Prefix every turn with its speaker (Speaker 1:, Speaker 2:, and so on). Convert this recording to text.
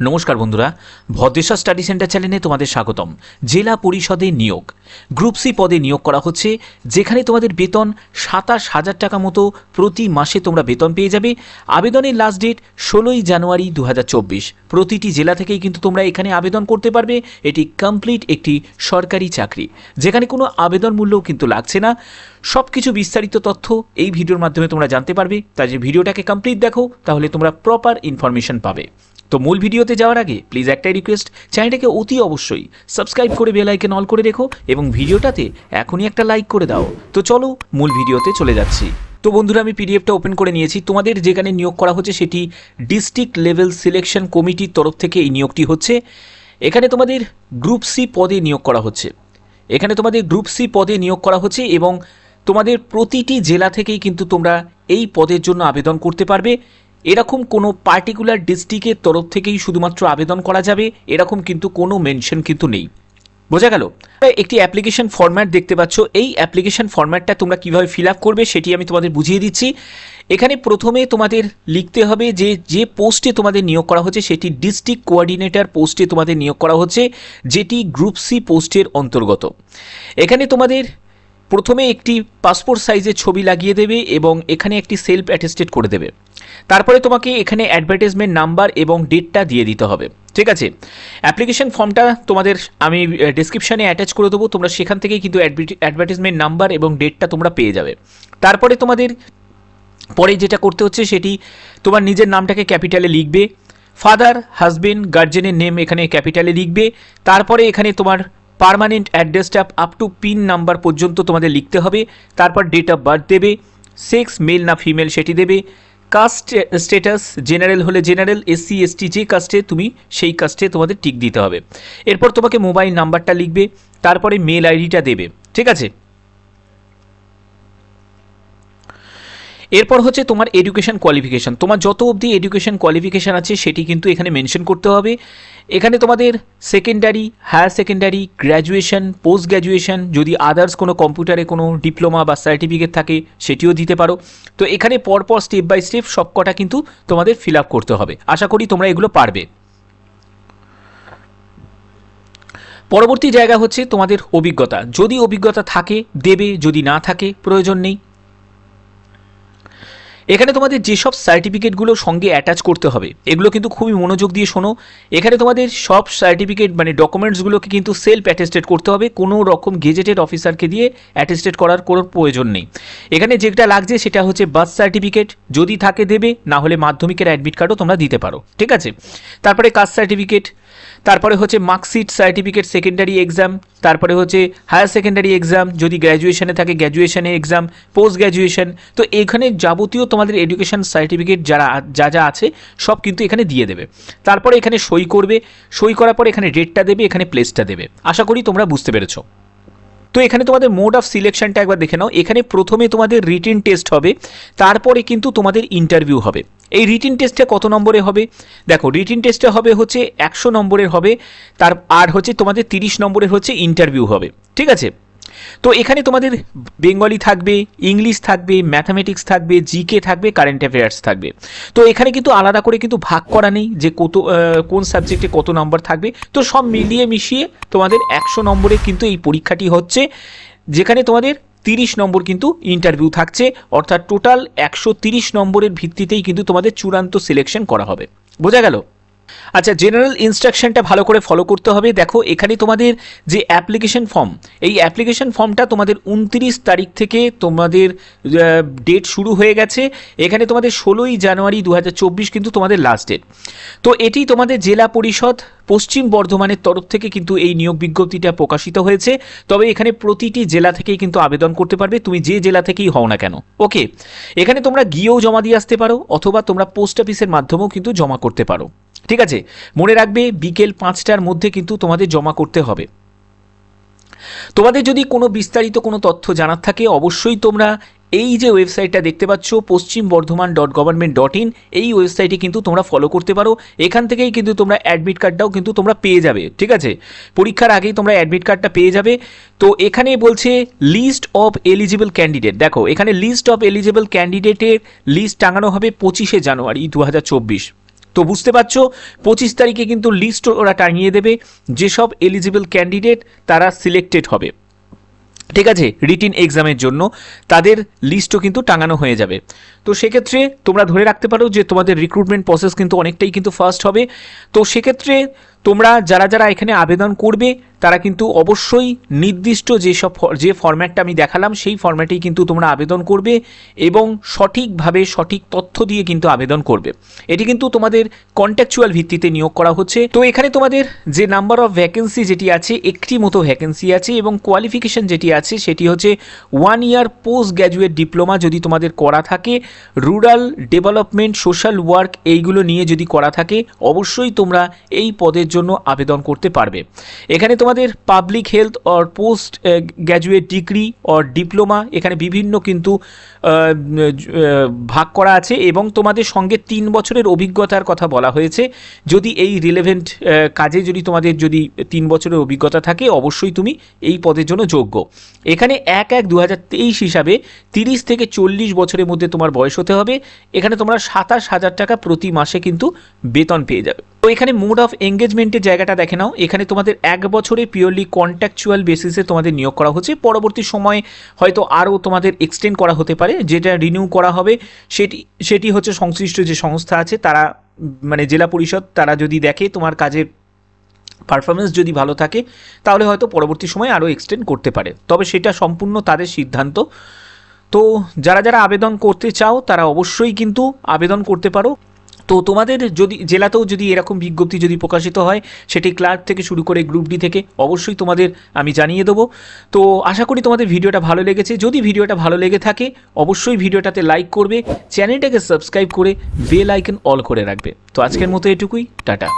Speaker 1: নমস্কার বন্ধুরা, Bhadreswar study centre চ্যানেলে তোমাদের স্বাগতম। জেলা পরিষদে নিয়োগ। গ্রুপ সি পদে নিয়োগ করা হচ্ছে, যেখানে তোমাদের বেতন সাতাশ হাজার টাকা মতো প্রতি মাসে তোমরা বেতন পেয়ে যাবে। আবেদনের লাস্ট ডেট ষোলোই জানুয়ারি দু হাজার চব্বিশ। প্রতিটি জেলা থেকেই কিন্তু তোমরা এখানে আবেদন করতে পারবে। এটি কমপ্লিট একটি সরকারি চাকরি, যেখানে কোনো আবেদন মূল্যও কিন্তু লাগছে না। সব কিছু বিস্তারিত তথ্য এই ভিডিওর মাধ্যমে তোমরা জানতে পারবে। তাই যে ভিডিওটাকে কমপ্লিট দেখো, তাহলে তোমরা প্রপার ইনফরমেশন পাবে। তো মূল ভিডিওতে যাওয়ার আগে প্লিজ একটাই রিকোয়েস্ট চ্যানেলটাকে অতি অবশ্যই সাবস্ক্রাইব করে বেল আইকন অল করে রেখো এবং ভিডিওটাতে এখনই একটা লাইক করে দাও। তো চলো মূল ভিডিওতে চলে যাচ্ছি। তো বন্ধুরা, আমি পিডিএফটা ওপেন করে নিয়েছি। তোমাদের যেখানে নিয়োগ করা হচ্ছে সেটি ডিস্ট্রিক্ট লেভেল সিলেকশন কমিটির তরফ থেকে এই নিয়োগটি হচ্ছে। এখানে তোমাদের গ্রুপ সি পদে নিয়োগ করা হচ্ছে। এখানে তোমাদের গ্রুপ সি পদে নিয়োগ করা হচ্ছে এবং তোমাদের প্রতিটি জেলা থেকেই কিন্তু তোমরা এই পদের জন্য আবেদন করতে পারবে। এরকম কোনো পার্টিকুলার ডিস্ট্রিক্টের তরফ থেকেই শুধুমাত্র আবেদন করা যাবে, এরকম কিন্তু কোনো মেনশন কিন্তু নেই। বোঝা গেল? একটি অ্যাপ্লিকেশন ফর্ম্যাট দেখতে পাচ্ছ। এই অ্যাপ্লিকেশন ফর্ম্যাটটা তোমরা কীভাবে ফিল করবে সেটি আমি তোমাদের বুঝিয়ে দিচ্ছি। এখানে প্রথমে তোমাদের লিখতে হবে যে যে পোস্টে তোমাদের নিয়োগ করা হচ্ছে, সেটি ডিস্ট্রিক্ট কোঅর্ডিনেটর পোস্টে তোমাদের নিয়োগ করা হচ্ছে, যেটি গ্রুপ সি পোস্টের অন্তর্গত। এখানে তোমাদের প্রথমে একটি পাসপোর্ট সাইজের ছবি লাগিয়ে দেবে এবং এখানে একটি সেলফ অ্যাটেস্টেড করে দেবে। তারপরে তোমাকে এখানে অ্যাডভার্টাইজমেন্ট নাম্বার এবং ডেটটা দিয়ে দিতে হবে। ঠিক আছে? অ্যাপ্লিকেশন ফর্মটা তোমাদের আমি ডিসক্রিপশানে অ্যাটাচ করে দেবো। তোমরা সেখান থেকেই কিন্তু অ্যাডভার্টাইজমেন্ট নাম্বার এবং ডেটটা তোমরা পেয়ে যাবে। তারপরে তোমাদের পরে যেটা করতে হচ্ছে সেটি তোমার নিজের নামটাকে ক্যাপিটালে লিখবে। ফাদার হাজবেন্ড গার্জেনের নেম এখানে ক্যাপিটালে লিখবে। তারপরে এখানে তোমার পার্মানেন্ট অ্যাড্রেসটা আপ টু পিন নাম্বার পর্যন্ত তোমাদের লিখতে হবে, তারপর ডেট অফ বার্থ দেবে সেক্স মেল না ফিমেল সেটি দেবে কাস্ট স্টেটাস জেনারেল হলে জেনারেল এসসি এসটি যে কাস্টে তুমি সেই কাস্টে তোমাদের টিক দিতে হবে। এরপর তোমাকে মোবাইল নাম্বারটা লিখবে, তারপরে মেল আইডিটা দেবে, ঠিক আছে? এরপর হচ্ছে তোমার এডুকেশন কোয়ালিফিকেশান তোমার যত অবধি এডুকেশন কোয়ালিফিকেশান আছে, সেটি কিন্তু এখানে মেনশন করতে হবে। এখানে তোমাদের secondary higher secondary graduation post graduation যদি আদার্স কোনো কম্পিউটারে কোনো ডিপ্লোমা বা সার্টিফিকেট থাকে, সেটিও দিতে পারো। তো এখানে পরপর স্টেপ বাই স্টেপ সব কটা কিন্তু তোমাদের ফিল আপ করতে হবে। আশা করি তোমরা এগুলো পারবে। পরবর্তী জায়গা হচ্ছে তোমাদের অভিজ্ঞতা। যদি অভিজ্ঞতা থাকে, দেবে, যদি না থাকে, প্রয়োজন নেই। এখানে তোমাদের যেসব সার্টিফিকেটগুলো সঙ্গে অ্যাটাচ করতে হবে, এগুলো কিন্তু খুবই মনোযোগ দিয়ে শোনো। এখানে তোমাদের সব সার্টিফিকেট মানে ডকুমেন্টসগুলোকে কিন্তু সেলফ অ্যাটেস্টেড করতে হবে, কোনো রকম গেজেটেড অফিসারকে দিয়ে অ্যাটেস্টেড করার কোনো প্রয়োজন নেই। এখানে যেটা লাগছে সেটা হচ্ছে বার্থ সার্টিফিকেট যদি থাকে দেবে, না হলে মাধ্যমিকের অ্যাডমিট কার্ডও তোমরা দিতে পারো, ঠিক আছে? তারপরে কাস্ট সার্টিফিকেট তারপরে হচ্ছে মার্কশিট, সার্টিফিকেট সেকেন্ডারি এক্সাম তারপরে হচ্ছে হায়ার সেকেন্ডারি এক্সাম যদি গ্র্যাজুয়েশনে থাকে গ্র্যাজুয়েশনে এক্সাম পোস্ট গ্র্যাজুয়েশন তো এখানে যাবতীয় তোমাদের এডুকেশন সার্টিফিকেট যারা যা যা আছে, সব কিন্তু এখানে দিয়ে দেবে। তারপরে এখানে সই করবে, সই করার পরে এখানে ডেটটা দেবে, এখানে প্লেসটা দেবে। আশা করি তোমরা বুঝতে পেরেছ। তো এখানে তোমাদের মোড অফ সিলেকশনটা একবার দেখে নাও। এখানে প্রথমে তোমাদের রিটিন টেস্ট হবে, তারপরে কিন্তু তোমাদের ইন্টারভিউ হবে। এই রিটিন টেস্টে কত নম্বরে হবে? দেখো রিটিন টেস্টে হবে হচ্ছে একশো নম্বরের হবে, তার আর হচ্ছে তোমাদের তিরিশ নম্বরের হচ্ছে ইন্টারভিউ হবে, ঠিক আছে? তো এখানে তোমাদের বেঙ্গলি থাকবে, ইংলিশ থাকবে ম্যাথামেটিক্স থাকবে জিকে থাকবে কারেন্ট অ্যাফেয়ার্স থাকবে। তো এখানে কিন্তু আলাদা করে কিন্তু ভাগ করা নেই যে কত কোন সাবজেক্টে কত নম্বর থাকবে। তো সব মিলিয়ে মিশিয়ে তোমাদের একশো নম্বরে কিন্তু এই পরীক্ষাটি হচ্ছে, যেখানে তোমাদের তিরিশ নম্বর কিন্তু ইন্টারভিউ থাকছে, অর্থাৎ টোটাল একশো তিরিশ নম্বরের ভিত্তিতেই কিন্তু তোমাদের চূড়ান্ত সিলেকশন করা হবে। বোঝা গেল? আচ্ছা জেনারেল ইনস্ট্রাকশনটা ভালো করে ফলো করতে হবে। দেখো, এখানে তোমাদের যে অ্যাপ্লিকেশন ফর্ম এই অ্যাপ্লিকেশন ফর্মটা তোমাদের উনত্রিশ তারিখ থেকে তোমাদের ডেট শুরু হয়ে গেছে। এখানে তোমাদের ষোলোই জানুয়ারি দু হাজার চব্বিশ কিন্তু তোমাদের লাস্ট ডেট তো এটি তোমাদের জেলা পরিষদ, পশ্চিম বর্ধমানের তরফ থেকে কিন্তু এই নিয়োগ বিজ্ঞপ্তিটা প্রকাশিত হয়েছে। তবে এখানে প্রতিটি জেলা থেকেই কিন্তু আবেদন করতে পারবে। তুমি যে জেলা থেকেই হও না কেন। ওকে, এখানে তোমরা গিয়েও জমা দিয়ে আসতে পারো, অথবা তোমরা পোস্ট অফিসের মাধ্যমেও কিন্তু জমা করতে পারো। ঠিক আছে? মনে রাখবে বিকেল পাঁচটার মধ্যে কিন্তু তোমাদের জমা করতে হবে। তোমাদের যদি কোনো বিস্তারিত কোনো তথ্য জানার থাকে, অবশ্যই তোমরা এই যে ওয়েবসাইটটা দেখতে পাচ্ছ, Paschim Bardhaman dot government dot in, এই ওয়েবসাইটে কিন্তু তোমরা ফলো করতে পারো। এখান থেকেই কিন্তু তোমরা অ্যাডমিট কার্ডটাও কিন্তু তোমরা পেয়ে যাবে, ঠিক আছে? পরীক্ষার আগেই তোমরা অ্যাডমিট কার্ডটা পেয়ে যাবে। তো এখানে বলছে লিস্ট অফ এলিজিবল ক্যান্ডিডেট দেখো, এখানে লিস্ট অফ এলিজিবল ক্যান্ডিডেটের লিস্ট টাঙানো হবে পঁচিশে জানুয়ারি দু হাজার চব্বিশ। তো বুঝতে পারছ, পঁচিশ তারিখে কিন্তু লিস্ট ওরা টাঙিয়ে দেবে, যেসব এলিজিবল ক্যান্ডিডেট তারা সিলেক্টেড হবে। ঠিক আছে রিটিন এক্সামের জন্য, তাদের লিস্টও কিন্তু টাঙানো হয়ে যাবে। তো সেক্ষেত্রে তোমরা ধরে রাখতে পারো যে তোমাদের রিক্রুটমেন্ট প্রসেস কিন্তু অনেকটাই কিন্তু ফাস্ট হবে। তো সেক্ষেত্রে তোমরা যারা যারা এখানে আবেদন করবে তারা কিন্তু অবশ্যই নির্দিষ্ট যেসব যে ফরম্যাটটা আমি দেখালাম, সেই ফরম্যাটেই কিন্তু তোমরা আবেদন করবে এবং সঠিকভাবে সঠিক তথ্য দিয়ে কিন্তু আবেদন করবে। এটি কিন্তু তোমাদের কন্ট্যাকচুয়াল ভিত্তিতে নিয়োগ করা হচ্ছে। তো এখানে তোমাদের যে নাম্বার অফ ভ্যাকেন্সি যেটি আছে, একটি মতো ভ্যাকেন্সি আছে এবং কোয়ালিফিকেশন যেটি আছে, সেটি হচ্ছে one year post graduate diploma যদি তোমাদের করা থাকে রুরাল ডেভেলপমেন্ট সোশ্যাল ওয়ার্ক এইগুলো নিয়ে যদি করা থাকে, অবশ্যই তোমরা এই পদের জন্য আবেদন করতে পারবে। এখানে তোমাদের public health or post graduate degree or diploma এখানে বিভিন্ন কিন্তু আহ, আহ, ভাগ করা আছে এবং তোমাদের সঙ্গে তিন বছরের অভিজ্ঞতার কথা বলা হয়েছে। যদি এই রিলেভেন্ট কাজে যদি তোমাদের যদি তিন বছরের অভিজ্ঞতা থাকে অবশ্যই তুমি এই পদের জন্য যোগ্য। এখানে এক এক দু হিসাবে তিরিশ থেকে চল্লিশ বছরের মধ্যে তোমার বয়স হতে হবে। এখানে তোমরা সাতাশ হাজার টাকা প্রতি মাসে কিন্তু বেতন পেয়ে যাবে। তো এখানে মোড অফ এঙ্গেজমেন্টের জায়গাটা দেখে নাও। এখানে তোমাদের এক বছরে পিওরলি কন্ট্যাকচুয়াল বেসিসে তোমাদের নিয়োগ করা হচ্ছে। পরবর্তী সময়ে হয়তো আরও তোমাদের এক্সটেন্ড করা হতে পারে। যেটা রিনিউ করা হবে, সেটি সেটি হচ্ছে সংশ্লিষ্ট যে সংস্থা আছে, তারা মানে জেলা পরিষদ, তারা যদি দেখে তোমার কাজের পারফরমেন্স যদি ভালো থাকে, তাহলে হয়তো পরবর্তী সময়ে আরও এক্সটেন্ড করতে পারে। তবে সেটা সম্পূর্ণ তাদের সিদ্ধান্ত। তো যারা যারা আবেদন করতে চাও, তারা অবশ্যই কিন্তু আবেদন করতে পারো। তো তোমাদের যদি, জেলাতেও যদি এরকম বিজ্ঞপ্তি যদি প্রকাশিত হয়, সেটি ক্লার্ক থেকে শুরু করে গ্রুপ ডি থেকে অবশ্যই তোমাদের আমি জানিয়ে দেবো। তো আশা করি তোমাদের ভিডিওটা ভালো লেগেছে। যদি ভিডিওটা ভালো লেগে থাকে, অবশ্যই ভিডিওটাতে লাইক করবে, চ্যানেলটাকে সাবস্ক্রাইব করে বেল আইকন অল করে রাখবে। তো আজকের মতো এটুকুই, টাটা।